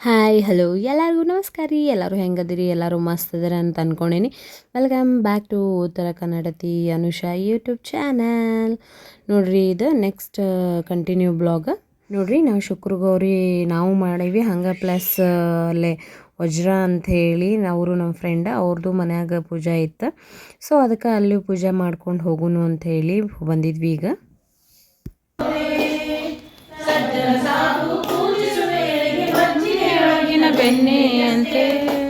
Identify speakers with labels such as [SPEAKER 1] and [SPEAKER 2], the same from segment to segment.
[SPEAKER 1] Hi, hello. ಎಲ್ಲರಿಗೂ ನಮಸ್ಕಾರ ರೀ. ಎಲ್ಲರೂ ಹೆಂಗದಿರಿ? ಎಲ್ಲರೂ ಮಸ್ತ್ ಅದಾರ ಅಂತ ಅಂದ್ಕೊಂಡೇನಿ ವೆಲ್ಕಮ್ ಬ್ಯಾಕ್ ಟು ಉತ್ತರ ಕನ್ನಡತಿ ಅನುಷಾ ಯೂಟ್ಯೂಬ್ ಚಾನಲ್ ನೋಡಿರಿ, ಇದು ನೆಕ್ಸ್ಟ್ ಕಂಟಿನ್ಯೂ ಬ್ಲಾಗ್ ನೋಡಿರಿ, ನಾವು ಶುಕ್ರಗೌರಿ, ನಾವು ಮಾಡೀವಿ ಹಂಗೆ ಪ್ಲಸ್ ಅಲ್ಲೇ ವಜ್ರ ಅಂತ ಹೇಳಿ ಅವರು ನಮ್ಮ ಫ್ರೆಂಡ್ ಅವ್ರದ್ದು ಮನ್ಯಾಗ ಪೂಜೆ ಇತ್ತು. ಸೊ ಅದಕ್ಕೆ ಅಲ್ಲಿ ಪೂಜೆ ಮಾಡ್ಕೊಂಡು ಹೋಗುನು ಅಂತ ಹೇಳಿ ಬಂದಿದ್ವಿ ಈಗ.
[SPEAKER 2] ಬೆಣ್ಣೆಯಂತೆ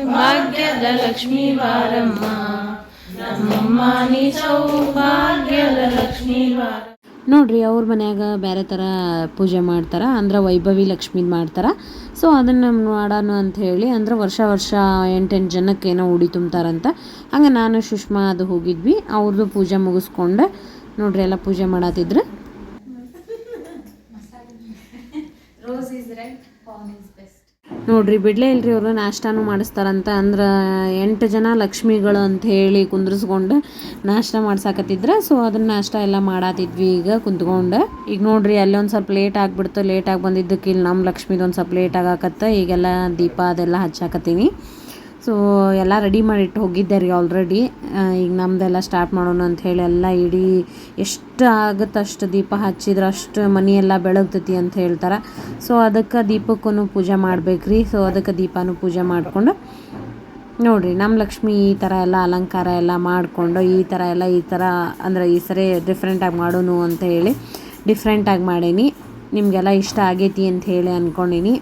[SPEAKER 2] ಭಾಗ್ಯದ ಲಕ್ಷ್ಮೀ ಬಾರಮ್ಮ. ನಮ್ಮಮ್ಮ ನೀ ಸೌಭಾಗ್ಯದ ಲಕ್ಷ್ಮೀ ಬಾರ
[SPEAKER 1] ನೋಡ್ರಿ ಅವ್ರ ಮನ್ಯಾಗ ಬೇರೆ ಥರ ಪೂಜೆ ಮಾಡ್ತಾರೆ ಅಂದ್ರೆ ವೈಭವಿ ಲಕ್ಷ್ಮೀದ್ ಮಾಡ್ತಾರೆ. ಸೊ ಅದನ್ನು ಮಾಡೋಣ ಅಂತ ಹೇಳಿ ಅಂದ್ರೆ ವರ್ಷ ವರ್ಷ ಎಂಟೆಂಟು ಜನಕ್ಕೆ ಏನೋ ಉಡಿ ತುಂಬ್ತಾರಂತ. ಹಂಗೆ ನಾನು ಸುಷ್ಮಾ ಅದು ಹೋಗಿದ್ವಿ ಅವ್ರದ್ದು ಪೂಜೆ ಮುಗಿಸ್ಕೊಂಡೆ ನೋಡ್ರಿ ಎಲ್ಲ ಪೂಜೆ ಮಾಡತ್ತಿದ್ರು ನೋಡ್ರಿ, ಬಿಡ್ಲೇ ಇಲ್ರಿ ಅವರು ನಾಷ್ಟಾನು ಮಾಡಿಸ್ತಾರಂತ. ಅಂದ್ರೆ ಎಂಟು ಜನ ಲಕ್ಷ್ಮಿಗಳು ಅಂತ ಹೇಳಿ ಕುಂದ್ರಿಸ್ಕೊಂಡು ನಾಷ್ಟ ಮಾಡ್ಸಾಕತ್ತಿದ್ರ. ಸೊ ಅದನ್ನ ನಾಷ್ಟ ಎಲ್ಲ ಮಾಡಾತಿದ್ವಿ ಈಗ ಕುಂತ್ಕೊಂಡು ಈಗ ನೋಡ್ರಿ, ಅಲ್ಲಿ ಒಂದು ಸ್ವಲ್ಪ ಲೇಟ್ ಆಗಿಬಿಡ್ತು. ಲೇಟ್ ಆಗಿ ಬಂದಿದ್ದಕ್ಕೆ ಇಲ್ಲಿ ನಮ್ಮ ಲಕ್ಷ್ಮಿದು ಒಂದು ಸ್ವಲ್ಪ ಲೇಟ್ ಆಗಾಕತ್ತ ಈಗೆಲ್ಲ ದೀಪ ಅದೆಲ್ಲ ಹಚ್ಚಾಕತ್ತೀನಿ. ಸೊ ಎಲ್ಲ ರೆಡಿ ಮಾಡಿಟ್ಟು ಹೋಗಿದ್ದೆ ರೀ ಆಲ್ರೆಡಿ ಈಗ ನಮ್ದೆಲ್ಲ ಸ್ಟಾರ್ಟ್ ಮಾಡೋಣ ಅಂತ ಹೇಳಿ ಎಲ್ಲ ಇಡೀ ಎಷ್ಟು ಆಗುತ್ತೆ ಅಷ್ಟು ದೀಪ ಹಚ್ಚಿದ್ರೆ ಅಷ್ಟು ಮನೆಯೆಲ್ಲ ಬೆಳಗ್ತೈತಿ ಅಂತ ಹೇಳ್ತಾರೆ. ಸೊ ಅದಕ್ಕೆ ದೀಪಕ್ಕೂ ಪೂಜೆ ಮಾಡ್ಬೇಕ್ರಿ ಸೊ ಅದಕ್ಕೆ ದೀಪನೂ ಪೂಜೆ ಮಾಡಿಕೊಂಡು ನೋಡಿರಿ ನಮ್ಮ ಲಕ್ಷ್ಮಿ ಈ ಥರ ಎಲ್ಲ ಅಲಂಕಾರ ಎಲ್ಲ ಮಾಡಿಕೊಂಡು ಈ ಥರ ಎಲ್ಲ ಈ ಥರ ಅಂದರೆ ಈ ಸರಿ ಡಿಫ್ರೆಂಟಾಗಿ ಮಾಡೋನು ಅಂತ ಹೇಳಿ ಡಿಫ್ರೆಂಟಾಗಿ ಮಾಡೀನಿ. ನಿಮಗೆಲ್ಲ ಇಷ್ಟ ಆಗೈತಿ ಅಂತ ಹೇಳಿ ಅಂದ್ಕೊಂಡೀನಿ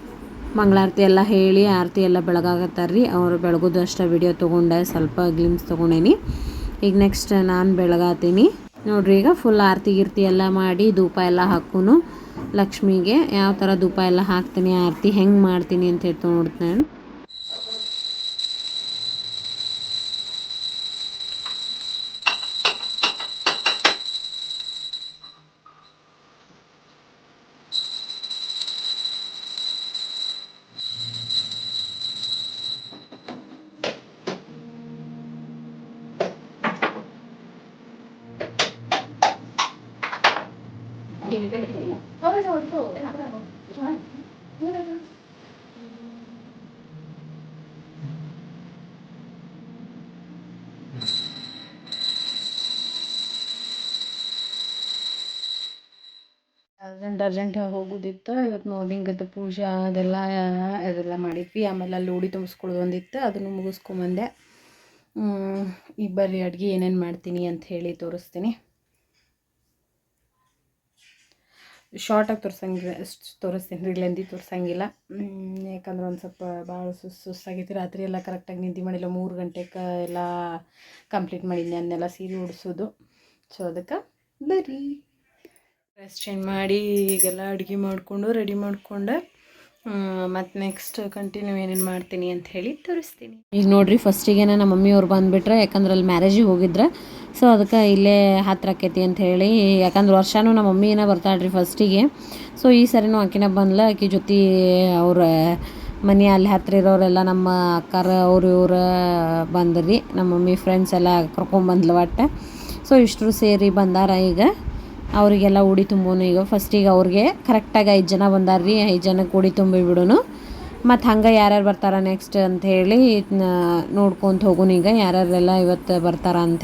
[SPEAKER 1] ಮಂಗಳಾರತಿ ಎಲ್ಲ ಹೇಳಿ, ಆರತಿ ಎಲ್ಲ ಬೆಳಗಾಕತ್ತಾರ್ರಿ ಅವರು ಬೆಳಗೋದು ಅಷ್ಟೇ ವಿಡಿಯೋ ತೊಗೊಂಡೆ, ಸ್ವಲ್ಪ ಗ್ಲಿಮ್ಸ್ ತೊಗೊಂಡೇನಿ. ಈಗ ನೆಕ್ಸ್ಟ್ ನಾನು ಬೆಳಗಾತೀನಿ. ನೋಡ್ರಿ, ಈಗ ಫುಲ್ ಆರತಿ ಗಿರ್ತಿ ಎಲ್ಲ ಮಾಡಿ ಧೂಪ ಎಲ್ಲ ಹಾಕೂನು. ಲಕ್ಷ್ಮಿಗೆ ಯಾವ ಥರ ಧೂಪ ಎಲ್ಲ ಹಾಕ್ತೀನಿ, ಆರತಿ ಹೆಂಗೆ ಮಾಡ್ತೀನಿ ಅಂತ ಹೇಳಿ ನೋಡ್ತೇನೆ
[SPEAKER 2] ಅರ್ಜೆಂಟ್ ಅರ್ಜೆಂಟ್ ಹೋಗೋದಿತ್ತು. ಇವತ್ತು ನೋಡಿಂಗದ್ದು ಪೂಜೆ ಅದೆಲ್ಲ ಅದೆಲ್ಲ ಮಾಡಿದ್ವಿ. ಆಮೇಲೆ ಅಲ್ಲಿ ಉಡಿ ತುಂಬಿಸ್ಕೊಳ್ಳೋದು ಒಂದಿತ್ತು. ಅದನ್ನು ಮುಗಿಸ್ಕೊಂಬಂದೆ ಈ ಬರ್ರಿ ಅಡುಗೆ ಏನೇನು ಮಾಡ್ತೀನಿ ಅಂತ ಹೇಳಿ ತೋರಿಸ್ತೀನಿ. ಶಾರ್ಟಾಗಿ ತೋರಿಸಂಗಿಲ್ಲ, ತೋರಿಸ್ತೀನಿ. ರೀ ಲೆಂದಿ ತೋರ್ಸಂಗಿಲ್ಲ. ಯಾಕಂದ್ರೆ ಒಂದು ಸ್ವಲ್ಪ ಭಾಳ ಸುಸ್ ಸುಸ್ತಾಗೈತಿ ರಾತ್ರಿ ಎಲ್ಲ ಕರೆಕ್ಟಾಗಿ ನಿದ್ದೆ ಮಾಡಿಲ್ಲ. ಮೂರು ಗಂಟೆಗೆ ಎಲ್ಲ ಕಂಪ್ಲೀಟ್ ಮಾಡಿದ್ನಿ. ಅದನ್ನೆಲ್ಲ ಸೀರೆ ಉಡಿಸೋದು. ಸೊ ಅದಕ್ಕೆ ಬರ್ರಿ ಡ್ರೆಸ್ ಚೇಂಜ್ ಮಾಡಿ ಈಗೆಲ್ಲ ಅಡುಗೆ ಮಾಡಿಕೊಂಡು ರೆಡಿ ಮಾಡಿಕೊಂಡು ಮತ್ತು ನೆಕ್ಸ್ಟ್ ಕಂಟಿನ್ಯೂ ಏನೇನು ಮಾಡ್ತೀನಿ ಅಂತ ಹೇಳಿ ತೋರಿಸ್ತೀನಿ.
[SPEAKER 1] ಈಗ ನೋಡ್ರಿ ಫಸ್ಟಿಗೆ ನಮ್ಮ ಮಮ್ಮಿಯವ್ರು ಬಂದುಬಿಟ್ರೆ, ಯಾಕಂದ್ರೆ ಅಲ್ಲಿ ಮ್ಯಾರೇಜಿಗೆ ಹೋಗಿದ್ರೆ. ಸೊ ಅದಕ್ಕೆ ಇಲ್ಲೇ ಹತ್ರ ಆಕೈತಿ ಅಂತ ಹೇಳಿ, ಯಾಕಂದ್ರೆ ವರ್ಷನೂ ನಮ್ಮ ಮಮ್ಮಿನ ಬರ್ತಾಳ್ರಿ ಫಸ್ಟಿಗೆ ಸೊ ಈ ಸರಿನೂ ಆಕಿನ ಬಂದ್ಲ, ಆಕಿ ಜೊತೆ ಅವ್ರ ಮನೆ ಅಲ್ಲಿ ಹತ್ತಿರ ಇರೋರೆಲ್ಲ ನಮ್ಮ ಅಕ್ಕಾರ ಅವ್ರು ಇವ್ರು ಬಂದ್ರಿ. ನಮ್ಮ ಮಮ್ಮಿ ಫ್ರೆಂಡ್ಸ್ ಎಲ್ಲ ಕರ್ಕೊಂಬಂದ್ಲು ಒಟ್ಟು. ಸೊ ಇಷ್ಟರು ಸೇರಿ ಬಂದಾರ ಈಗ. ಅವರಿಗೆಲ್ಲ ಉಡಿ ತುಂಬೋನು. ಈಗ ಫಸ್ಟಿಗೆ ಅವ್ರಿಗೆ ಕರೆಕ್ಟಾಗಿ ಐದು ಜನ ಬಂದಾರ್ರಿ ಐದು ಜನಕ್ಕೆ ಉಡಿ ತುಂಬಿ ಬಿಡೋನು. ಮತ್ತು ಹಂಗೆ ಯಾರ್ಯಾರು ಬರ್ತಾರ ನೆಕ್ಸ್ಟ್ ಅಂತ ಹೇಳಿ ನೋಡ್ಕೊಂತ ಹೋಗೋಣ ಈಗ. ಯಾರ್ಯಾರೆಲ್ಲ ಇವತ್ತು ಬರ್ತಾರ ಅಂತ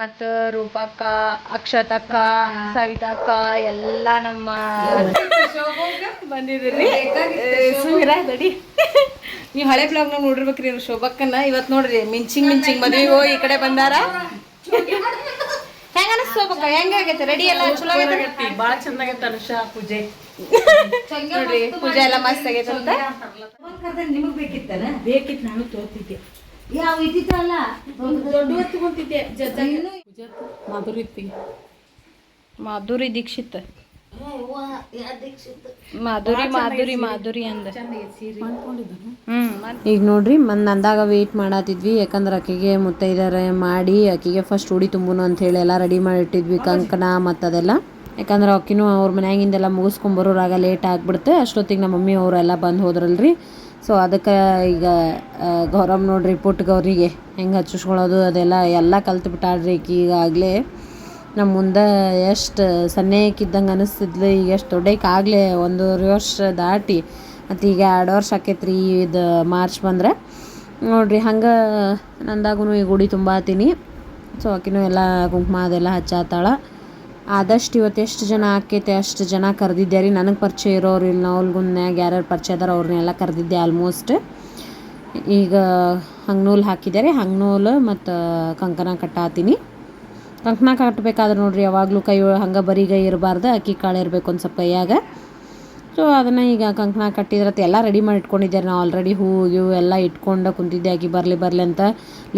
[SPEAKER 2] ಮತ್ತು ರೂಪಕ್ಕ ಅಕ್ಷತಕ್ಕ ಸವಿತಕ್ಕ ಎಲ್ಲ ನಮ್ಮ ಬಂದಿದ್ರಿ ತಡಿ ನೀವು ಹಳೆ ಬ್ಲಾಗ್ನಾಗ ನೋಡಿರ್ಬೇಕ್ರಿ ಇವ್ರು ಶೋಭಕ್ಕನ್ನ. ಇವತ್ತು ನೋಡ್ರಿ ಮಿಂಚಿಂಗ್ ಮಿಂಚಿಂಗ್ ಮದುವೆ ಹೋಗಿ ಈ ಕಡೆ ಬಂದಾರ. ಹೆಂಗ ಅನಿಸ್ಬೇಕ ಹೆಂಗ ಆಗೈತೆ? ರೆಡಿ ಎಲ್ಲ? ಚಲೋ ಆಗೈತೆ?
[SPEAKER 3] ಭಾಳ ಚಂದಾಗೈತೆ ಅನುಷ ಪೂಜೆ.
[SPEAKER 2] ನೋಡ್ರಿ ಪೂಜೆ ಎಲ್ಲ ಮಸ್ತ್ ಆಗೈತೆ ಅಂತ.
[SPEAKER 3] ನಿಮಗೆ ಬೇಕಿತ್ತಲ್ಲ ಬೇಕಿತ್ತು ನಾನು ತೋತಿದ್ದೆ
[SPEAKER 4] ಯಾವ ಇದ್ದಿತ್ತಲ್ಲ
[SPEAKER 3] ದೊಡ್ಡ ಮಾಧುರಿ
[SPEAKER 2] ದೀಕ್ಷಿತ್. ಮಾಧುರಿ ಮಾಧುರಿ ಮಾಧುರಿ ಅಂದ. ಹ್ಮ್
[SPEAKER 1] ಈಗ ನೋಡ್ರಿ ಮನ್ ಅಂದಾಗ ವೇಟ್ ಮಾಡತ್ತಿದ್ವಿ ಯಾಕಂದ್ರೆ ಆಕಿಗೆ ಮುತ್ತೈದಾರೆ ಮಾಡಿ ಆಕಿಗೆ ಫಸ್ಟ್ ಉಡಿ ತುಂಬುನು ಅಂತ ಹೇಳಿ ಎಲ್ಲ ರೆಡಿ ಮಾಡಿ ಇಟ್ಟಿದ್ವಿ ಕಂಕಣ ಮತ್ತು ಅದೆಲ್ಲ ಯಾಕಂದ್ರೆ ಆಕಿನೂ ಅವ್ರ ಮನ್ಯಾಗಿಂದೆಲ್ಲ ಮುಗಿಸ್ಕೊಂಬರೋರಾಗ ಲೇಟ್ ಆಗಿಬಿಡುತ್ತೆ ಅಷ್ಟೊತ್ತಿಗೆ ನಮ್ಮ ಮಮ್ಮಿ ಅವರೆಲ್ಲ ಬಂದು ಹೋದ್ರಲ್ರಿ. ಸೊ ಅದಕ್ಕೆ ಈಗ ಗೌರವ್ ನೋಡ್ರಿ ಪುಟ್ಟ ಗೌರಿಗೆ ಹೆಂಗೆ ಹಚ್ಚಿಸ್ಕೊಳ್ಳೋದು, ಅದೆಲ್ಲ ಎಲ್ಲ ಕಲ್ತು ಬಿಟ್ಟಾಳ್ರಿ ಈಕಿ ಈಗಾಗಲೇ. ನಮ್ಮ ಮುಂದೆ ಎಷ್ಟು ಸಣ್ಣಕ್ಕಿದ್ದಂಗೆ ಅನಿಸ್ತಿದ್ಲು, ಈಗ ಎಷ್ಟು ದೊಡ್ಡಕ್ಕಾಗಲೇ ಒಂದೂವರೆ ವರ್ಷ ದಾಟಿ, ಮತ್ತು ಈಗ ಎರಡು ವರ್ಷ ಆಕೈತ್ರಿ ಇದು ಮಾರ್ಚ್ ಬಂದ್ರೆ. ನೋಡ್ರಿ, ಹಂಗೆ ನಂದಾಗೂ ಈ ಗುಡಿ ತುಂಬಾ ತುಂಬಾತೀನಿ ಸೊ ಆಕಿನೂ ಎಲ್ಲ ಕುಂಕುಮ ಅದೆಲ್ಲ ಹಚ್ಚಾತಾಳ. ಆದಷ್ಟು ಇವತ್ತು ಎಷ್ಟು ಜನ ಆಕೈತೆ, ಅಷ್ಟು ಜನ ಕರೆದಿದ್ದೆ ರೀ. ನನಗೆ ಪರಿಚಯ ಇರೋರು ಇಲ್ಲಿ ನಾವಲ್ಗುನ್ಯಾಗ ಯಾರ್ಯಾರು ಪರಿಚಯ ಅದಾರ ಅವ್ರನ್ನೆಲ್ಲ ಕರೆದಿದ್ದೆ ಆಲ್ಮೋಸ್ಟ್ ಈಗ ಹಂಗ್ನೂಲ್ ಹಾಕಿದ್ದಾರೆ ಹಂಗ್ನೂಲು ಮತ್ತು ಕಂಕಣ ಕಟ್ಟಾತೀನಿ ಕಂಕಣ ಕಟ್ಟಬೇಕಾದ್ರೆ ನೋಡ್ರಿ, ಯಾವಾಗಲೂ ಕೈ ಹಂಗೆ ಬರಿಗೈ ಇರಬಾರ್ದು, ಅಕ್ಕಿ ಕಾಳು ಇರಬೇಕು ಒಂದು ಸ್ವಲ್ಪ ಕೈಯಾಗ. ಸೊ ಅದನ್ನು ಈಗ ಕಂಕಣ ಕಟ್ಟಿದ್ರತ್ ಎಲ್ಲ ರೆಡಿ ಮಾಡಿ ಇಟ್ಕೊಂಡಿದ್ದಾರೆ ನಾವು ಆಲ್ರೆಡಿ ಹೂವು ಇವು ಎಲ್ಲ ಇಟ್ಕೊಂಡು ಕುಂತಿದ್ದೆ, ಆಕಿ ಬರಲಿ ಬರಲಿ ಅಂತ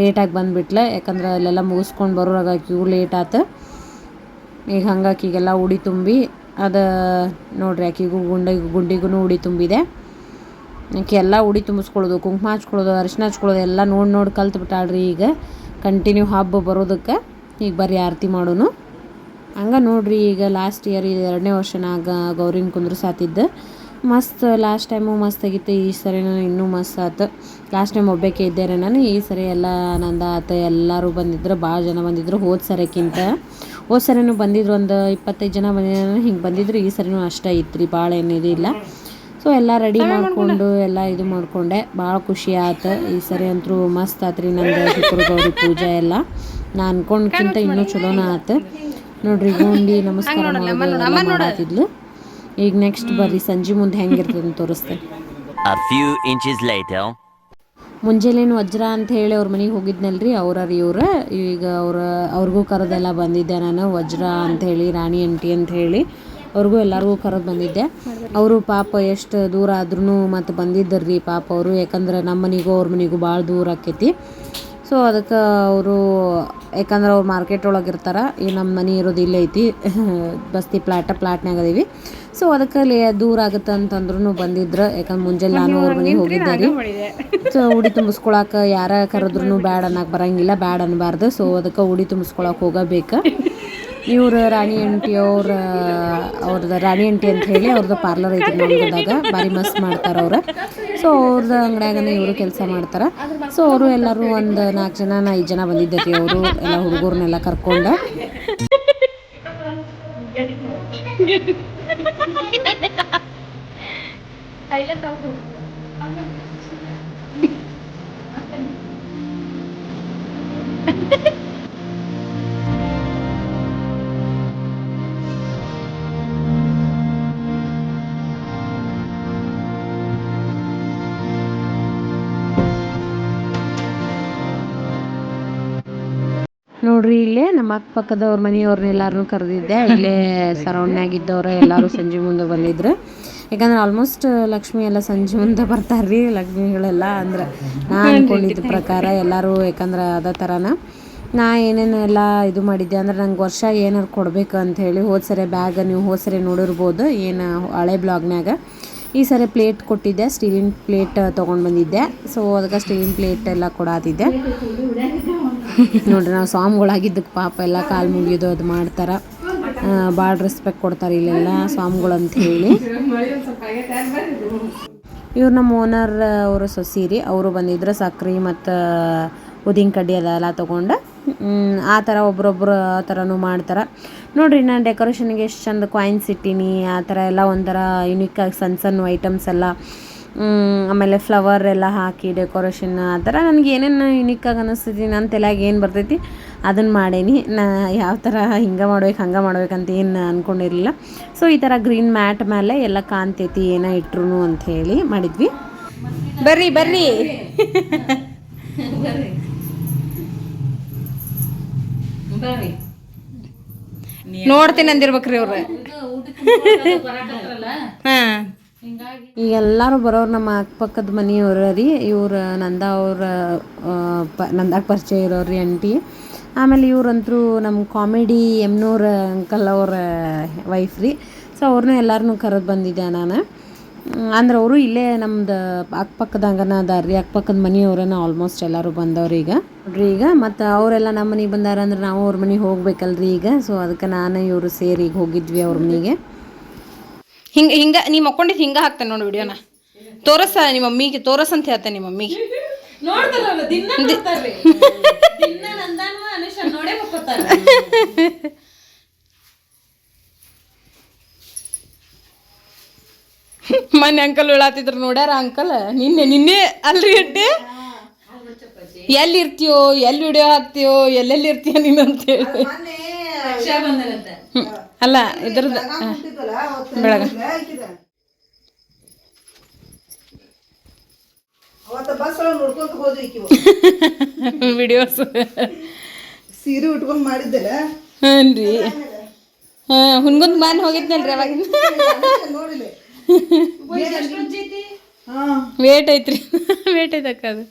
[SPEAKER 1] ಲೇಟಾಗಿ ಬಂದುಬಿಟ್ಲೆ. ಯಾಕಂದ್ರೆ ಅಲ್ಲೆಲ್ಲ ಮುಗಿಸ್ಕೊಂಡು ಬರೋರಾಗ ಇವು ಲೇಟ್ ಆತು. ಈಗ ಹಂಗೆ ಆಕಿಗೆಲ್ಲ ಉಡಿ ತುಂಬಿ ಅದು ನೋಡ್ರಿ ಆಕಿಗೂ ಗುಂಡಿಗೂ ಗುಂಡಿಗೂ ಉಡಿ ತುಂಬಿದೆ. ಆಕೆ ಎಲ್ಲ ಉಡಿ ತುಂಬಿಸ್ಕೊಳ್ಳೋದು, ಕುಂಕುಮ ಹಚ್ಕೊಳ್ಳೋದು, ಅರಿಶಿನ ಹಚ್ಕೊಳ್ಳೋದು ಎಲ್ಲ ನೋಡಿ ನೋಡಿ ಕಲ್ತು ಬಿಟ್ಟಾಳ್ರಿ ಈಗ. ಕಂಟಿನ್ಯೂ ಹಬ್ಬ ಬರೋದಕ್ಕೆ ಈಗ ಬರ್ರಿ ಆರತಿ ಮಾಡೋನು. ಹಂಗೆ ನೋಡ್ರಿ ಈಗ ಲಾಸ್ಟ್ ಇಯರ್ ಇದು ಎರಡನೇ ವರ್ಷನಾಗ ಗೌರಿನ ಕುಂದ್ರಸಾತಿದ್ದು ಮಸ್ತ್ ಲಾಸ್ಟ್ ಟೈಮು ಮಸ್ತ್ ಆಗಿತ್ತು, ಈ ಸರಿ ನಾನು ಇನ್ನೂ ಮಸ್ತ್ ಆತು. ಲಾಸ್ಟ್ ಟೈಮ್ ಒಬ್ಬಾಕಿ ಇದ್ದೆ ರೀ ನಾನು, ಈ ಸರಿ ಎಲ್ಲ ನಂದ ಆತ, ಎಲ್ಲರೂ ಬಂದಿದ್ರು ಭಾಳ ಜನ ಬಂದಿದ್ರು ಹೋದ ಸರಿಕ್ಕಿಂತ ಹೋದ ಸರಿನೂ ಬಂದಿದ್ರು ಒಂದು ಇಪ್ಪತ್ತೈದು ಜನ ಬಂದಿದ್ರು ಹಿಂಗೆ ಬಂದಿದ್ರು ಈ ಸರಿನೂ ಅಷ್ಟೇ ಇತ್ತು ರೀ ಭಾಳ ಇಲ್ಲ. ಸೊ ಎಲ್ಲ ರೆಡಿ ಮಾಡಿಕೊಂಡು ಎಲ್ಲ ಇದು ಮಾಡಿಕೊಂಡೆ. ಭಾಳ ಖುಷಿ ಆಯ್ತು ಈ ಸರಿ ಅಂತೂ ಮಸ್ತ್ ಆತ್ರಿ ನಂದು ಶುಕ್ರ ಗೌರಿ ಪೂಜೆ ಎಲ್ಲ. ನಾ ಅನ್ಕೊಂಡ್ಕಿಂತ ಇನ್ನೂ ಚಲೋನ ಆತು. ನೋಡ್ರಿ ಗುಂಡಿ ನಮಸ್ಕಾರ ಮಾಡೋದು ಈಗ ನೆಕ್ಸ್ಟ್ ಬರ್ರಿ ಸಂಜೆ ಮುಂದೆ ಹೆಂಗಿರ್ತದೆ ತೋರಿಸ್ತೇನೆ.
[SPEAKER 5] A few inches later.
[SPEAKER 1] ಮುಂಜಾನೇನು ವಜ್ರ ಅಂತ ಹೇಳಿ ಅವ್ರ ಮನೆಗೆ ಹೋಗಿದ್ನಲ್ರಿ, ಅವ್ರ ಇವ್ರ ಈಗ ಅವ್ರ, ಅವ್ರಿಗೂ ಕರೆದೆಲ್ಲ ಬಂದಿದ್ದೆ ನಾನು, ವಜ್ರ ಅಂತ ಹೇಳಿ, ರಾಣಿ ಅಂಟಿ ಅಂತ ಹೇಳಿ. ಅವ್ರಿಗೂ ಎಲ್ಲರಿಗೂ ಕರೆದು ಬಂದಿದ್ದೆ. ಅವರು ಪಾಪ ಎಷ್ಟು ದೂರ ಆದ್ರೂ ಮತ್ತು ಬಂದಿದ್ದರ್ರಿ ಪಾಪ ಅವರು. ಯಾಕಂದ್ರೆ ನಮ್ಮ ಮನೆಗೂ ಅವ್ರ ಮನೆಗೂ ಭಾಳ ದೂರ ಆಕೈತಿ. ಸೊ ಅದಕ್ಕೆ ಅವರು, ಯಾಕಂದ್ರೆ ಅವ್ರು ಮಾರ್ಕೆಟ್ ಒಳಗೆ ಇರ್ತಾರೆ, ಈ ನಮ್ಮ ಮನೆ ಇರೋದು ಇಲ್ಲೇ ಐತಿ. ಬಸ್ತಿ ಪ್ಲಾಟ ಪ್ಲಾಟ್ನಾಗ ಅದೀವಿ. ಸೊ ಅದಕ್ಕೆ ಲೇ ದೂರ ಆಗುತ್ತೆ ಅಂತಂದ್ರೂ ಬಂದಿದ್ರು. ಯಾಕಂದ್ರೆ ಮುಂಜಾನೆ ನಾನು ಅವ್ರ ಮನೆಗೆ ಹೋಗಿದ್ದೆ ರೀ. ಸೊ ಉಡಿ ತುಂಬಿಸ್ಕೊಳಕ ಯಾರ ಕರೆದ್ರೂ ಬ್ಯಾಡ ಅನ್ನಕ್ಕೆ ಬರಂಗಿಲ್ಲ ಬ್ಯಾಡ ಅನ್ಬಾರ್ದು. ಸೊ ಅದಕ್ಕೆ ಉಡಿ ತುಂಬಿಸ್ಕೊಳಕ್ಕೆ ಹೋಗಬೇಕು. ಇವರು ರಾಣಿ ಅಂಟಿ ಅವ್ರ ಅವ್ರದ್ದು ರಾಣಿ ಅಂಟಿ ಅಂತ ಹೇಳಿ ಅವ್ರದ್ದು ಪಾರ್ಲರ್ ಐತಿ ನೋಡಿದಾಗ ಭಾರಿ ಮಸ್ತ್ ಮಾಡ್ತಾರೆ ಅವ್ರು. ಸೊ ಅವ್ರದ್ದು ಅಂಗಡಿಯಾಗನೇ ಇವರು ಕೆಲಸ ಮಾಡ್ತಾರೆ. ಸೊ ಅವರು ಎಲ್ಲರೂ ಒಂದು ನಾಲ್ಕು ಜನ ಐದು ಜನ ಬಂದಿದ್ದೈತಿ ಅವರು ಎಲ್ಲ ಹುಡುಗರನ್ನೆಲ್ಲ ಕರ್ಕೊಂಡು. nila. Ay, ang tawag ko. Ano? Hehehe ನೋಡ್ರಿ ಇಲ್ಲೇ ನಮ್ಮ ಅಕ್ಕಪಕ್ಕದವ್ರ ಮನೆಯವ್ರನ್ನ ಎಲ್ಲಾರನ್ನೂ ಕರೆದಿದ್ದೆ. ಇಲ್ಲೇ ಸರೌಂಡ್ನಾಗ ಇದ್ದವ್ರು ಎಲ್ಲರೂ ಸಂಜೆ ಮುಂದೆ ಬಂದಿದ್ರು. ಯಾಕಂದ್ರೆ ಆಲ್ಮೋಸ್ಟ್ ಲಕ್ಷ್ಮಿ ಎಲ್ಲ ಸಂಜೆ ಮುಂದೆ ಬರ್ತಾರ್ರಿ ಲಕ್ಷ್ಮಿಗಳೆಲ್ಲ. ಅಂದ್ರೆ ನಾ ಅನ್ಕೊಂಡಿದ್ದ ಪ್ರಕಾರ ಎಲ್ಲರೂ ಯಾಕಂದ್ರೆ ಅದೇ ಥರನ ನಾ ಏನೇನು ಎಲ್ಲ ಇದು ಮಾಡಿದ್ದೆ ಅಂದ್ರೆ ನಂಗೆ ವರ್ಷ ಏನಾರು ಕೊಡಬೇಕು ಅಂತ ಹೇಳಿ ಹೋದ ಸರಿ ಬ್ಯಾಗ್ ನೀವು ಹೋದ ಸರಿ ನೋಡಿರ್ಬೋದು ಏನು ಹಳೆ ಬ್ಲಾಗ್ನಾಗ ಈ ಸರಿ ಪ್ಲೇಟ್ ಕೊಟ್ಟಿದ್ದೆ, ಸ್ಟೀಲಿನ ಪ್ಲೇಟ್ ತೊಗೊಂಡು ಬಂದಿದ್ದೆ. ಸೊ ಅದಕ್ಕೆ ಸ್ಟೀಲಿನ ಪ್ಲೇಟ್ ಎಲ್ಲ ಕೊಡಾತಿದ್ದೆ. ನೋಡ್ರಿ, ನಾವು ಸ್ವಾಮಿಗಳಾಗಿದ್ದಕ್ಕೆ ಪಾಪ ಎಲ್ಲ ಕಾಲು ಮುಗಿಯೋದು ಅದು ಮಾಡ್ತಾರೆ. ಭಾಳ ರೆಸ್ಪೆಕ್ಟ್ ಕೊಡ್ತಾರೆ ಇಲ್ಲೆಲ್ಲ ಸ್ವಾಮಿಗಳು ಅಂತ ಹೇಳಿ ಇವ್ರು ನಮ್ಮ ಓನರ್ ಅವರು ಸೊಸೀರಿ, ಅವರು ಬಂದಿದ್ರು ಸಕ್ರೆ ಮತ್ತು ಉದಿನ ಕಡ್ಡಿ ಅದೆಲ್ಲ ತೊಗೊಂಡು. ಆ ಥರ ಒಬ್ರೊಬ್ರು ಆ ಥರನೂ ಮಾಡ್ತಾರೆ. ನೋಡಿರಿ, ನಾನು ಡೆಕೋರೇಷನ್ಗೆ ಎಷ್ಟು ಚಂದ ಕಾಯಿನ್ಸ್ ಇಟ್ಟೀನಿ, ಆ ಥರ ಎಲ್ಲ ಒಂಥರ ಯುನಿಕಾಗಿ ಸಣ್ಣ ಸಣ್ಣ ಐಟಮ್ಸ್ ಎಲ್ಲ. ಆಮೇಲೆ ಫ್ಲವರ್ ಎಲ್ಲ ಹಾಕಿ ಡೆಕೋರೇಷನ್ ಆ ಥರ ನನಗೆ ಏನೇನು ಯುನಿಕಾಗಿ ಅನ್ನಿಸ್ತೈತಿ ನನ್ನ ತಲೆಯಾಗ ಏನು ಬರ್ತೈತಿ ಅದನ್ನು ಮಾಡೇನಿ. ನಾ ಯಾವ ಥರ ಹಿಂಗೆ ಮಾಡ್ಬೇಕು, ಹಂಗೆ ಮಾಡ್ಬೇಕಂತ ಏನು ಅಂದ್ಕೊಂಡಿರಲಿಲ್ಲ ಸೊ ಈ ಥರ ಗ್ರೀನ್ ಮ್ಯಾಟ್ ಮೇಲೆ ಎಲ್ಲ ಕಾಣ್ತೈತಿ, ಏನೋ ಇಟ್ರು ಅಂತ ಹೇಳಿ ಮಾಡಿದ್ವಿ.
[SPEAKER 2] ಬರ್ರಿ. ಬರ್ರಿ. ನೋಡ್ತೀನಿ ಅಂದಿರ್ಬೇಕ್ರಿ ಅವ್ರ ಹಾ.
[SPEAKER 1] ಈಗ ಎಲ್ಲರೂ ಬರೋರು ನಮ್ಮ ಅಕ್ಕಪಕ್ಕದ ಮನೆಯವ್ರ ರೀ ಇವ್ರು ನಂದ ಅವ್ರ ಪ ನಂದಾಗ ಪರಿಚಯ ಇರೋರಿ ರೀ ಅಂಟಿ ಆಮೇಲೆ ಇವ್ರಂತರೂ ನಮ್ಮ ಕಾಮಿಡಿ ಎಮ್ನೂರ ಅಂಕಲ್ ಅವ್ರ ವೈಫ್ ರೀ. ಸೊ ಅವ್ರನ್ನೂ ಎಲ್ಲರನ್ನೂ ಕರೆದು ಬಂದಿದ್ದೆ ನಾನು. ಅಂದ್ರೆ ಅವರು ಇಲ್ಲೇ ನಮ್ದು ಅಕ್ಕಪಕ್ಕದಂಗನ ಅದಾರ ಅದಾರ್ರಿ ಅಕ್ಕಪಕ್ಕದ ಮನೆಯವ್ರನ್ನ ಆಲ್ಮೋಸ್ಟ್ ಎಲ್ಲರೂ ಬಂದವ್ರು ಈಗ. ನೋಡ್ರಿ ಈಗ ಮತ್ತು ಅವರೆಲ್ಲ ನಮ್ಮ ಮನೆಗೆ ಬಂದಾರ ಅಂದ್ರೆ ನಾವು ಅವ್ರ ಮನೆಗೆ ಹೋಗ್ಬೇಕಲ್ರಿ ಈಗ. ಸೊ ಅದಕ್ಕೆ ನಾನು ಇವರು ಸೇರಿ ಈಗ ಹೋಗಿದ್ವಿ ಅವ್ರ ಮನೆಗೆ.
[SPEAKER 2] ಹಿಂಗೆ ಹಿಂಗೆ ನೀ ಮಕ್ಕೊಂಡಿದ್ದು ಹಿಂಗೆ ಹಾಕ್ತೇನೆ ನೋಡಿ ವಿಡಿಯೋನ. ತೋರಸ ನಿಮ್ಮ ಮಮ್ಮಿಗೆ ತೋರಸ್ ಅಂತ ಹೇಳ್ತೇನೆ ನಿಮ್ಮ ಮಮ್ಮಿಗೆ.
[SPEAKER 1] ನೋಡ್ತಾರಲ್ಲ ದಿನ ನೋಡ್ತಾರ್ರಿ. ದಿನ ನಂದಾನು ಅನುಷ ನೋಡೇ ಮಕ್ಕೋತಾರ.
[SPEAKER 2] ಮನೆ ಅಂಕಲ್ ಉಳಾತಿದ್ರು ನೋಡ್ಯಾರ ಅಂಕಲ್? ನಿನ್ನೆ ನಿನ್ನೆ ಅಲ್ರಿ ಅಡ್ಡಿ ಎಲ್ಲಿ ಇರ್ತೀಯೋ ಎಲ್ಲಿ ವಿಡಿಯೋ ಹಾಕ್ತೀಯೋ ಎಲ್ಲೆಲ್ಲಿ ಇರ್ತೀಯ ನೀನು ಅಂತೇಳಿ. ಅಲ್ಲ ಇದ್ರದ್ದು ಬೆಳಗ ವಿಡಿಯೋಸ್
[SPEAKER 4] ಸೀರೆ ಉಟ್ಕೊಂಡು ಮಾಡಿದ್ದಲ್ಲ.
[SPEAKER 2] ಹ್ಞೂ ರೀ. ಹಾಂ ಹುನ್ಗೊಂದು ಮಾನ್ ಹೋಗಿದ್ನಲ್ರಿ ಅವಾಗಿಂದ
[SPEAKER 4] ನೋಡಿಲ್ಲ
[SPEAKER 2] ವೇಟ್ ಐತ್ರಿ. ವೇಟ್ ಐತಕ್ಕ ಅದು.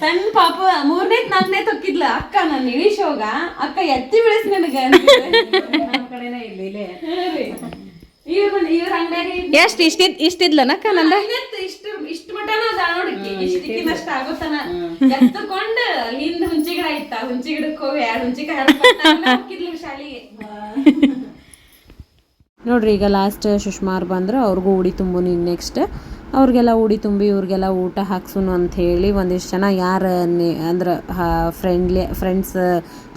[SPEAKER 1] ಸಣ್ಣ ಪಾಪ ಮೂರನೇ ನಾಲ್ಕನೇ ತೊಕ್ಕಿದ್ಲ ಅಕ್ಕ ನಾನು ಇಳಿಶೋಗ ಅಕ್ಕ ಎತ್ತಿ ಬೆಳೆಸ್ ನನಗ ನಮ್ಮ ಕಡೆನೇ ಇಲ್ಲ ಇಲ್ಲೇ. ಇವ್ರ ಇವ್ರ ಅಂಗಡಿಯಾಗ
[SPEAKER 2] ಎಷ್ಟು ಇಷ್ಟಿದ್ ಇಷ್ಟಿದ್ಲನಕ್ಕ ನಂದ?
[SPEAKER 1] ಇಷ್ಟು ಇಷ್ಟು ಮಟನ ಅದ ನೋಡಿ ಇಷ್ಟಕ್ಕಿನಷ್ಟ ಆಗೋತನ ಎತ್ತಕೊಂಡ್ ಹಿಂದ ಇತ್ತ ಹುಂಚಿ ಗಿಡಕ್ಕೆ ಹೋಗಿ ಎರಡು ಹಾಕಿದ್ಲು ಶಾಲಿಗೆ. ನೋಡ್ರಿ ಈಗ ಲಾಸ್ಟ್ ಸುಷ್ಮಾರ್ ಬಂದ್ರೆ ಅವ್ರಿಗೂ ಉಡಿ ತುಂಬು ನೀನು ನೆಕ್ಸ್ಟ್ ಅವ್ರಿಗೆಲ್ಲ ಉಡಿ ತುಂಬಿ ಇವ್ರಿಗೆಲ್ಲ ಊಟ ಹಾಕ್ಸುನು ಅಂತ ಹೇಳಿ ಒಂದಿಷ್ಟು ಜನ ಯಾರು ಅಂದ್ರೆ ಫ್ರೆಂಡ್ಲಿ ಫ್ರೆಂಡ್ಸ್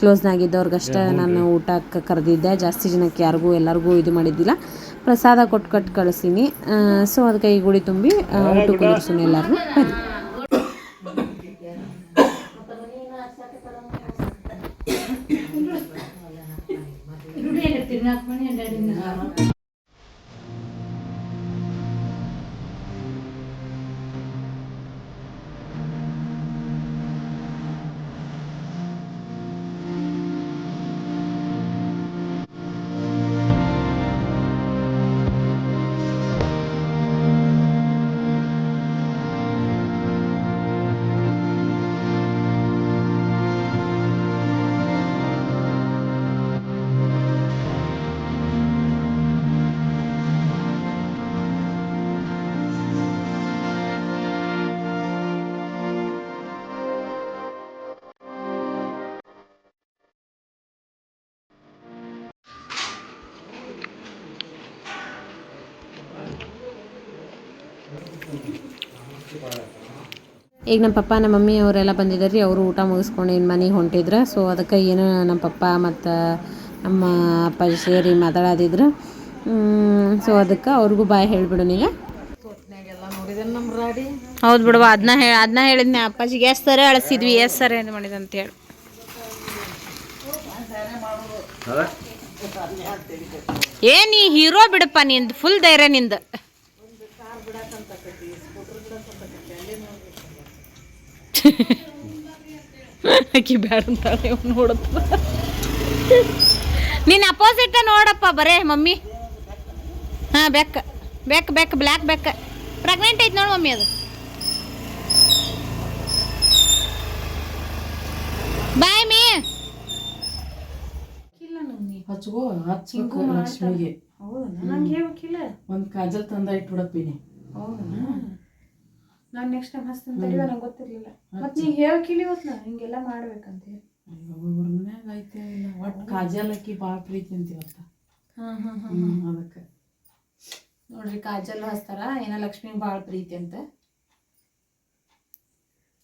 [SPEAKER 1] ಕ್ಲೋಸ್ನಾಗಿದ್ದವ್ರಿಗಷ್ಟೇ ನಾನು ಊಟಕ್ಕೆ ಕರೆದಿದ್ದೆ. ಜಾಸ್ತಿ ಜನಕ್ಕೆ ಯಾರಿಗೂ ಎಲ್ಲರಿಗೂ ಇದು ಮಾಡಿದ್ದಿಲ್ಲ. ಪ್ರಸಾದ ಕೊಟ್ಟು ಕಟ್ಟು ಕಳಿಸೀನಿ ಸೊ ಅದಕ್ಕೆ ಈ ಗುಡಿ ತುಂಬಿ ಊಟ ಕುಂದಿರ್ಸುನು ಎಲ್ಲರೂ ಬನ್ನಿ. പെരുന്നാക്ക് പണി ഉണ്ടായിരുന്നു ಈಗ ನಮ್ಮ ಪಪ್ಪ, ನಮ್ಮ ಮಮ್ಮಿ ಅವರೆಲ್ಲ ಬಂದಿದ್ದಾರೆ ರೀ. ಅವರು ಊಟ ಮುಗಿಸ್ಕೊಂಡು ಇನ್ನು ಮನೆಗೆ ಹೊಂಟಿದ್ರು. ಸೊ ಅದಕ್ಕೆ ಏನು ನಮ್ಮ ಪಪ್ಪ ಮತ್ತು ನಮ್ಮ ಅಪ್ಪಾಜಿ ಸೇರಿ ಮಾತಾಡೋದಿದ್ರು. ಸೊ ಅದಕ್ಕೆ ಅವ್ರಿಗೂ ಬಾಯ್ ಹೇಳಿಬಿಡು ಈಗ.
[SPEAKER 2] ಹೌದು ಬಿಡುವ ಅದನ್ನ ಹೇಳಿ ಅದನ್ನ ಹೇಳಿದ್ನೆ ಅಪ್ಪಾಜಿಗೆ. ಎಷ್ಟು ಸರಿ ಅಳಿಸಿದ್ವಿ. ಎಷ್ಟು ಸರಿ ಏನು ಮಾಡಿದ ಅಂತ ಹೇಳಿ. ಏ, ನೀ ಹೀರೋ ಬಿಡಪ್ಪ ನಿಂದು ಫುಲ್ ಧೈರ್ಯ ನಿಂದು. ಆಕಿ ಬ್ಯಾಡ ಅಂತಾಳೆ ನೋಡಪ್ಪ ನಿನ್ನ ಅಪೋಸಿಟ್ ನೋಡಪ್ಪ ಬರೇ ಮಮ್ಮಿ. ಹಾಂ ಬೆಕ್ಕ ಬೆಕ್ ಬೆಕ್ ಬ್ಲ್ಯಾಕ್ ಬೆಕ್. ಪ್ರೆಗ್ನೆಂಟ್ ಐತೆ ನೋಡು ಮಮ್ಮಿ ಅದು. ಬಾಯ್ ಮೀ.
[SPEAKER 6] ಹಚ್ಕೋ ಹಚ್ಚಿಂಕೋ ಲಕ್ಷ್ಮಿಗೆ. ಒಂದ್ ಕಾಜಲ್ ತಂದ ಇಟ್ಬಿಡಪ್ಪಿನಿ
[SPEAKER 2] ನಾನು ನೆಕ್ಸ್ಟ್ ಟೈಮ್ ಹಚ್ತೀನಿ ತಡಿವ ನಂಗೆ ಗೊತ್ತಿರಲಿಲ್ಲ. ಮತ್ತು ನೀ ಹೇಳಿ ನಾನು ಹಿಂಗೆಲ್ಲ ಮಾಡ್ಬೇಕಂತ ಹೇಳಿ.
[SPEAKER 6] ಒಬ್ಬೊಬ್ರ ಮನ್ಯಾಗ ಐತೆ ಇಲ್ಲ. ಒಟ್ಟು ಕಾಜಲ್ ಅಕ್ಕಿ ಭಾಳ ಪ್ರೀತಿ ಅಂತ ಇವತ್ತ
[SPEAKER 2] ಹಾಂ ಹಾಂ ಹಾಂ
[SPEAKER 6] ಅದಕ್ಕೆ.
[SPEAKER 2] ನೋಡ್ರಿ ಕಾಜಲ್ ಹಚ್ತಾರ. ಏನ ಲಕ್ಷ್ಮಿ ಭಾಳ ಪ್ರೀತಿ ಅಂತ.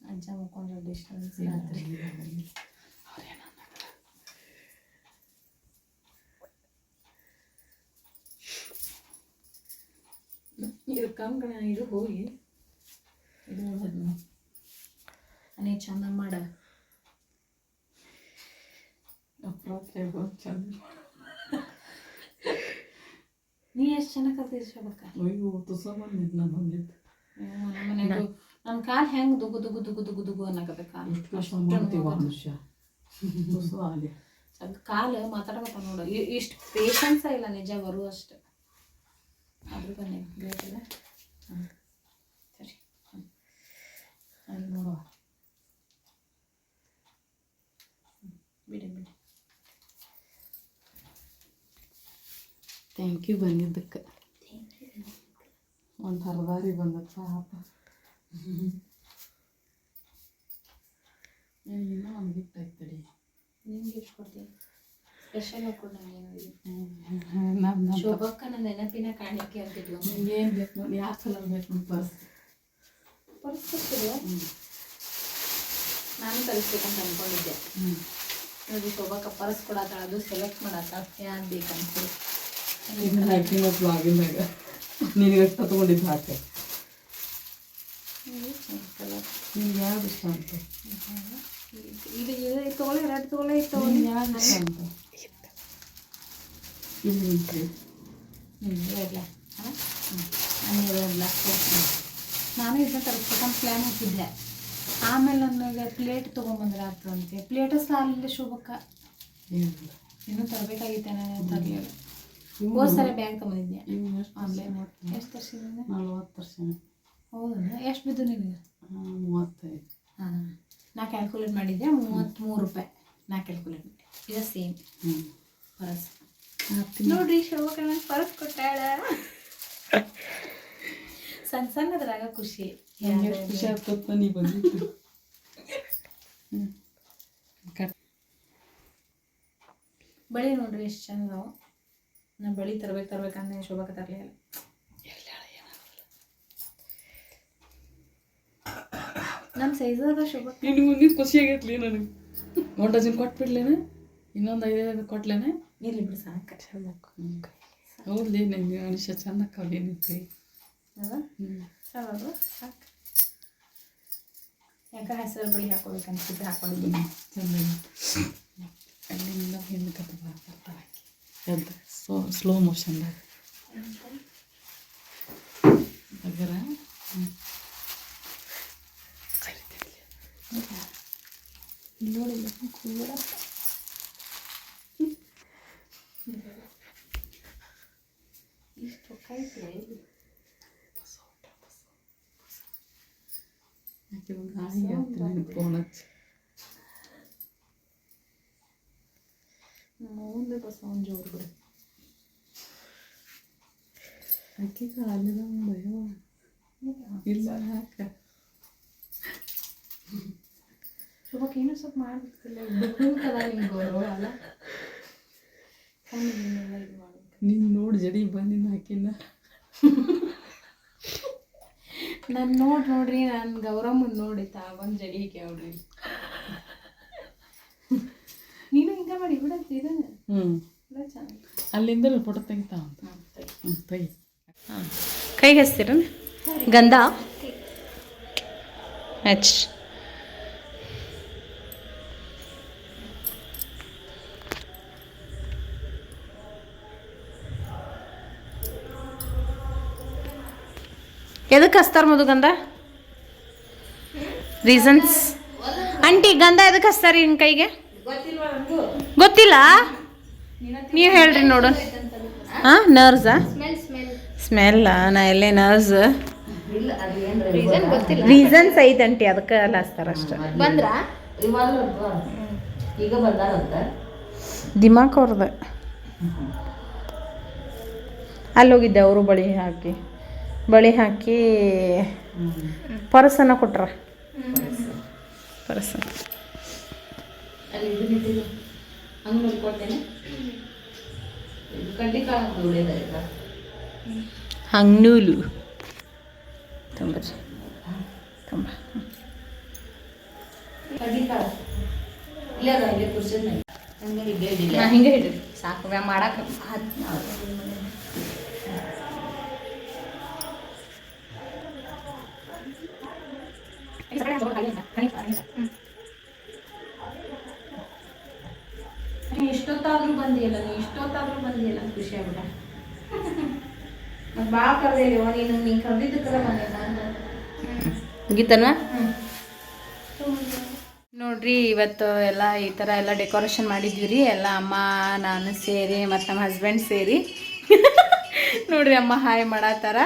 [SPEAKER 2] ಅಜ್ಜ ಮುಕ್ಕೊಂಡ್ರೆ ಡಿಸ್ಟನ್ಸ್ ರಾತ್ರಿ. ಇದು ಕಮ್ಕಣ ಇದು ಹೋಗಿ. ಇದು ನೀ ಚಂದ ಮಾಡ. ನೀ ಎಷ್ಟು ಚೆನ್ನಾಗಿ ಕಲ್ತಿರ್ಸ್ಬೇಕ
[SPEAKER 6] ಅಯ್ಯೋ ತುಸ ಬಂದಿದ್ದು ನಾನು ಬಂದಿದ್ದು
[SPEAKER 2] ನನ್ನ ಕಾಲು ಹೆಂಗೆ ದುಗು ದುಗು ದುಗು ದುಗು ದುಗು ಅನ್ನಕತ್ತೆ ಕಾಲು.
[SPEAKER 6] ಮನುಷ್ಯ? ತುಸು
[SPEAKER 2] ಕಾಲು ಮಾತಾಡಕತ್ತ ನೋಡು. ಇಷ್ಟು ಪೇಷನ್ಸ ಇಲ್ಲ ನಿಜ ಬರುವಷ್ಟು. ಅದ್ರ ಬನ್ನಿ ಗ್ರೇಟ್. ಅಲ್ಲಿ ನೋಡುವ ಬಿಡಿ ಬಿಡಿ.
[SPEAKER 6] ಥ್ಯಾಂಕ್ ಯು ಬಂದಿದ್ದಕ್ಕೆ. ಒಂದು ಹರದಾರಿ ಬಂದದ ಪಾಪ ಇನ್ನೂ ಒಂದು ಗಿಫ್ಟ್ ಆಯ್ತಡಿ
[SPEAKER 2] ನಿಮ್ಗೆ ಎಷ್ಟು ಕೊಡ್ತೀನಿ ಸ್ಪೆಷಲ್ ಕೊಡು ನನಗೆ
[SPEAKER 6] ನಮ್ಮ
[SPEAKER 2] ನನ್ನ ನೆನಪಿನ ಕಾಣಿಕೆ ಅಂತಿದ್ವು
[SPEAKER 6] ಏನು ಬೇಕು ನೋಡಿ ಯಾವ ಸಲ ಬೇಕು ಪರ್ಸ್
[SPEAKER 2] ಪರಿಸ್ಥಿತಿ ನಾನು ಕಲಿಸ್ಬೇಕಂತ ಅನ್ಕೊಂಡಿದ್ದೆ.
[SPEAKER 6] ಹ್ಞೂ
[SPEAKER 2] ನೋಡಿ ಶೋಭಕ್ಕ ಪರ್ಸ್ ಕೊಡತ್ತಾಳ ಅದು ಸೆಲೆಕ್ಟ್ ಮಾಡತ್ತಾಳ ಯಾರು ಬೇಕಂತ?
[SPEAKER 6] ಇದನ್ನ ಹಾಕಿನ ಬ್ಲಾಗಿಂದಾಗ ನೀನು ಎಷ್ಟು ತೊಗೊಂಡಿದ್ದು ಹಾಕೆ? ನಿನ್ಗೆ ಯಾವ್ದು ಇಷ್ಟ ಅಂತ?
[SPEAKER 2] ಇದು ಇದು ತೊಗೊಳ್ಳಿ ಎರಡು ತೊಗೊಳ್ಳಿ ತೊಗೊಳ್ಳಿ.
[SPEAKER 6] ಯಾವ್ದು ಇಷ್ಟ ಅಂತ? ಇಲ್ಲಿ ನಿಂತ್ರಿ.
[SPEAKER 2] ಹ್ಞೂ ಇರಲ್ಲ ನಾನು ಇರಲ್ಲ ನಾನು ಇದನ್ನ ತರಿಸ್ಬೇಕಂತ ಪ್ಲ್ಯಾನ್ ಹಾಕಿದ್ದೆ. ಆಮೇಲೆ ನನಗೆ ಪ್ಲೇಟ್ ತೊಗೊಂಬಂದ್ರೆ ಆಯ್ತು ಅಂತೆ. ಪ್ಲೇಟ ಸಾಲಿಲ್ಲ ಶೋಭಕ್ಕ. ಇನ್ನು ತರಬೇಕಾಗಿತ್ತೆ ನಾನು ತರಲಿಲ್ಲ ಹೋದ ಸಲ ಬ್ಯಾಗ್ ತೊಗೊಂಡಿದ್ದೆ. ಆನ್ಲೈನ್ ಎಷ್ಟು ತರ್ಸಿದ್ದೀನಿ
[SPEAKER 6] ನಲ್ವತ್ತು ಪರ್ಸೆಂಟ್
[SPEAKER 2] ಹೌದಾ? ಎಷ್ಟು ಬಿದ್ದು ನಿನಗೆ?
[SPEAKER 6] ಮೂವತ್ತೈದು.
[SPEAKER 2] ಹಾಂ. ನಾ ಕ್ಯಾಲ್ಕುಲೇಟ್ ಮಾಡಿದ್ದೆ ಮೂವತ್ತ್ಮೂರು ರೂಪಾಯಿ. ನಾ ಕ್ಯಾಲ್ಕುಲೇಟ್ ಮಾಡಿ ಇದು ಸೇಮ್
[SPEAKER 6] ಹ್ಞೂ
[SPEAKER 2] ಪರಸ್. ನೋಡ್ರಿ ಶೋಭಕಣ್ಣ ಪರಸ್ ಕೊಟ್ಟಾಳ. ಸಣ್ಣ ಸಣ್ಣದ್ರಾಗ ಖುಷಿ.
[SPEAKER 6] ಖುಷಿ ಆಗ್ತದ ನೀ ಬಂದಿತ್ತು
[SPEAKER 2] ಬಳಿ ನೋಡ್ರಿ ಎಷ್ಟು ಚಂದ ನಾ ಬಳಿ ತರ್ಬೇಕು ತರ್ಬೇಕಂದ್ರೆ ಶೋಭಕ ತರಲಿಲ್ಲ ನಮ್ಮ ಸೈಜ್ ಅದ ಶೋಭಕ
[SPEAKER 6] ನಿನಗೆ ಮುಂದಿನ ಖುಷಿ ಆಗೈತ್ಲಿ ನನಗೆ. ಒಂದು ಡಜನ್ ಕೊಟ್ಬಿಡ್ಲೇನ? ಇನ್ನೊಂದು ಐದೈದು ಕೊಟ್ಲೇನೆ?
[SPEAKER 2] ಇಲ್ಲಿ ಬಿಡು ಸಾಕು.
[SPEAKER 6] ಹೌದ್ಲಿ ನಂಗೆ ಅನಿಶ ಚೆನ್ನಾಗಿ ಕವಿ ನಿನ್ನ ಕೈ ಹ್ಞೂ
[SPEAKER 2] ಸಾಕು. ಯಾಕೆ ಹೆಸರು ಬಳಿ ಹಾಕೋಬೇಕಂತಿದ್ದು ಹಾಕೊಂಡಿದ್ದೀನಿ
[SPEAKER 6] ಅಲ್ಲಿಂದ ಹೆಣ್ಣು ಕತ್ತ ಬರ್ತಾರೆ ಎದ್ದು ಸ್ಲೋ ಸ್ಲೋ ಮೋಷನ್ದಾಗ ಅಗರ
[SPEAKER 2] ನೋಡಿ ಕೂಡ ಇಷ್ಟು ಕೈತೆ
[SPEAKER 6] ಯಾಕೆ ಗಾಳಿ ಹೇಳ್ತೀನಿ ಫೋನ್ ಹಚ್ಚಿ
[SPEAKER 2] ಮುಂದೆ ಬಸ್ ಒಂದು ಜೋರು ಬಿಡು
[SPEAKER 6] ಆಕೆ ಕಾಲಿದ ಭಯವ ಇಲ್ಲ ಹಾಕ
[SPEAKER 2] ಶುಭಕ್ಕೆ ಇನ್ನೂ ಸ್ವಲ್ಪ ಮಾಡ್ಬೇಕಿಲ್ಲ ದುಡ್ಡು ನಿಮ್ಗೆ ಗೌರವ ಅಲ್ಲ ಕಣ್ಣಿಗೆಲ್ಲ ಇದು ಮಾಡ್ಬೇಕು
[SPEAKER 6] ನೀನು ನೋಡಿ ಜಡಿ ಬಂದಿನ ಹಾಕಿನ
[SPEAKER 2] ನಾನು ನೋಡಿ ನೋಡ್ರಿ ನಾನು ಗೌರಮ್ಮನ್ ನೋಡಿ ತಾ ಒಂದು ಜಡಿ ಕೇಳ್ರಿ. ನೀನು ಹಿಂಗ ಮಾಡಿ ಬಿಡಂತ ಇದನ್ನ.
[SPEAKER 6] ಅಲ್ಲಿಂದ ಫೋಟೋ ತೆಗಿತಾ ತೆಗಿ.
[SPEAKER 2] ಕೈಗೆ ಹಚ್ತೀರ ಗಂಧ? ಹಚ್ ಎದಕ್ಕೆ ಹಸ್ತಾರ ಮದು ಗಂಧ? ರೀಸನ್ಸ್ ಆಂಟಿ ಗಂಧ ಎದಕ್ಕೆ ಹಸ್ತಾರ ನಿನ್ನ ಕೈಗೆ? ಗೊತ್ತಿಲ್ಲ? ನೀವು ಹೇಳ್ರಿ ನೋಡು. ಹಾಂ ನರ್ಸಾ ಸ್ಮೆಲ್ ನಾ ಎಲ್ಲೇ ನರ್ಸ್ ರೀಸನ್ಸ್ ಅಂಟಿ ಅದಕ್ಕೆ ಅಲ್ಲ ಹಸ್ತಾರ ಅಷ್ಟೇ.
[SPEAKER 3] ಈಗ ಬಂದಾರಂತ
[SPEAKER 2] ದಿಮಾಕ್ ಅವ್ರದ್ದು ಅಲ್ಲಿ ಹೋಗಿದ್ದೆ ಅವರು ಬಳಿ ಹಾಕಿ. ಬಳಿ ಹಾಕಿ ಪರಸನ ಕೊಟ್ರ. ಪರ್ಸ
[SPEAKER 3] ಹಂಗ್ನೂಲು. ತುಂಬ ತುಂಬ. ಹಿಂಗೆ ಕೊಡ್ತೇನೆ ಸಾಕು ಕಡ್ಲಿಕಾಳು ಅಂತ ಉಳಿಯೋದ
[SPEAKER 2] ಹಂಗ್ನೂಲು ತಂಬರಿ ತಂಬ
[SPEAKER 3] ಕಡ್ಲಿಕಾಳು ಇಲ್ಲ ಅದ ಇಲ್ಲಿ ಕುರ್ಸಿದ ಹಂಗೆ ಹೀಗೆ ಹಿಡಿಲ್ಲ
[SPEAKER 2] ನಾ ಹಿಂಗೆ ಹಿಡ್ರಿ ಸಾಕು ವ್ಯಾ ಮಾಡಕ್ಕೆ ನೀ ಇಷ್ಟೊತ್ತಾದ್ರೂ ಬಂದಿಯಲ್ಲ ನೀ ಇಷ್ಟೊತ್ತಾದ್ರೂ ಬಂದಿಯಲ್ಲ ಅಂತ ಖುಷಿ ಆಗ್ಬಿಡ ಮತ್ತೆ ಭಾಳ ಕರೆದಿಲ್ಲ ನೀನು ನೀನು ಕರೆದಿದ್ದಕ್ಕಲ್ಲ ಬಂದೆ ನಾನು
[SPEAKER 3] ಮುಗಿತನ
[SPEAKER 2] ನೋಡ್ರಿ ಇವತ್ತು ಎಲ್ಲ ಈ ಥರ ಎಲ್ಲ ಡೆಕೋರೇಷನ್ ಮಾಡಿದ್ವಿ ರೀ ಎಲ್ಲ ಅಮ್ಮ ನಾನು ಸೇರಿ ಮತ್ತು ನಮ್ಮ ಹಸ್ಬೆಂಡ್ ಸೇರಿ. ನೋಡ್ರಿ ಅಮ್ಮ ಹಾಯ್ ಮಾಡತ್ತಾರ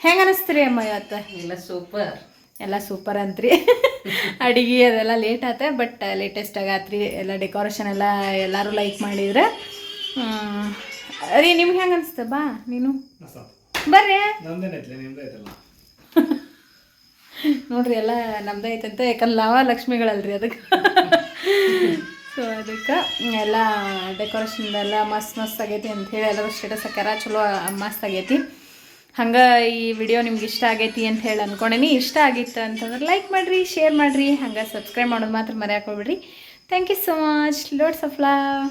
[SPEAKER 2] ಹೆಂಗೆ ಅನಿಸ್ತೀರಿ ಅಮ್ಮ ಇವತ್ತು?
[SPEAKER 3] ಎಲ್ಲ ಸೂಪರ್.
[SPEAKER 2] ಎಲ್ಲ ಸೂಪರ್ ಅಂತ್ರಿ. ಅಡಿಗೆ ಅದೆಲ್ಲ ಲೇಟ್ ಆತ ಬಟ್ ಲೇಟೆಸ್ಟ್ ಆಗತ್ರಿ ಎಲ್ಲ ಡೆಕೋರೇಷನ್ ಎಲ್ಲ ಎಲ್ಲರೂ ಲೈಕ್ ಮಾಡಿದ್ರೆ. ರೀ ನಿಮ್ಗೆ ಹೆಂಗೆ ಅನಿಸ್ತ ಬಾ ನೀನು. ಬರ್ರಿ. ನೋಡ್ರಿ ಎಲ್ಲ ನಮ್ದೇ ಅಂತ ಯಾಕಂದ್ರೆ ನಾವ ಲಕ್ಷ್ಮಿಗಳಲ್ರಿ ಅದಕ್ಕೆ. ಸೊ ಅದಕ್ಕೆ ಎಲ್ಲ ಡೆಕೋರೇಷನ್ ಎಲ್ಲ ಮಸ್ತ್ ಮಸ್ತ್ ಆಗೈತಿ ಅಂತ ಹೇಳಿ ಎಲ್ಲರೂ ಸ್ಟೇಟಸ್ ಹಾಕ್ಯಾರ ಚಲೋ ಮಸ್ತ್ ಆಗೈತಿ. ಹಂಗೆ ಈ ವಿಡಿಯೋ ನಿಮ್ಗೆ ಇಷ್ಟ ಆಗೈತಿ ಅಂತ ಹೇಳಿ ಅಂದ್ಕೊಂಡೇನಿ ಇಷ್ಟ ಆಗಿತ್ತು ಅಂತಂದ್ರೆ ಲೈಕ್ ಮಾಡಿರಿ ಶೇರ್ ಮಾಡಿರಿ. ಹಂಗೆ ಸಬ್ಸ್ಕ್ರೈಬ್ ಮಾಡೋದು ಮಾತ್ರ ಮರೆಯಾಕೊಳ್ಬಿಡ್ರಿ thank you so much lots of love